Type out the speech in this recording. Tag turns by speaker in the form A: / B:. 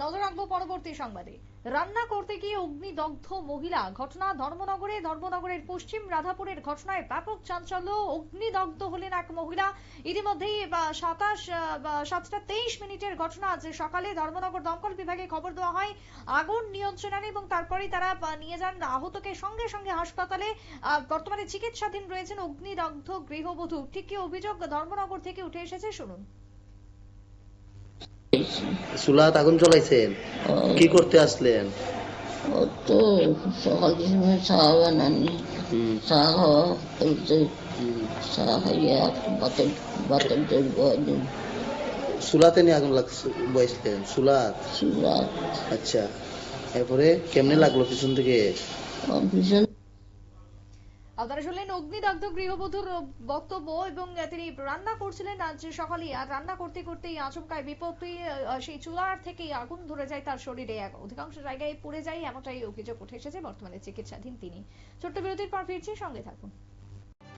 A: নজর রাখব পরবর্তী সংবাদে। রান্না করতে গিয়ে অগ্নিদগ্ধ মহিলা ঘটনা ধর্মনগরে, ধর্মনগরের পশ্চিম রাধাপুরের ঘটনায় ব্যাপক চাঞ্চল্য, অগ্নিদগ্ধ হলেন এক মহিলা। ইতিমধ্যেই সাতাশ সাতটা তেইশ মিনিটের ঘটনা আজ সকালে ধর্মনগর দমকল বিভাগে খবর দেওয়া হয়। আগুন নিয়ন্ত্রণে আনে এবং তারপরে তারা নিয়ে যান আহতকে সঙ্গে সঙ্গে হাসপাতালে। বর্তমানে চিকিৎসাধীন রয়েছেন অগ্নিদগ্ধ গৃহবধূ। ঠিক কি অভিযোগ ধর্মনগর থেকে উঠে এসেছে? শুনুন।
B: চুলাত আগুন জ্বলাইছেন? কি করতে আসলেন?
C: তো সকাল সময় চা বানানি। চা খাওয়া চা খাইয়া বাতের বাতের জল বয়দিন
B: চুলাতে নিয়ে আগুন লাগছে বসলেন চুলাত?
C: চুলা
B: আচ্ছা। এরপরে কেমনে লাগল পিছন থেকে?
C: ভীষণ
A: আপনারা শুনলেন অগ্নিদগ্ধ গৃহবধূর বক্তব্য এবং তিনি রান্না করছিলেন আজ সকালে। আর রান্না করতে করতেই আচমকায় বিপত্তি সেই চুলার থেকেই আগুন ধরে যায় তার শরীরে। এক অধিকাংশ জায়গায় পুড়ে যায় এমনটাই অভিযোগ উঠে এসেছে। বর্তমানে চিকিৎসাধীন তিনি। ছোট্ট বিরতির পর ফিরছি, সঙ্গে থাকুন।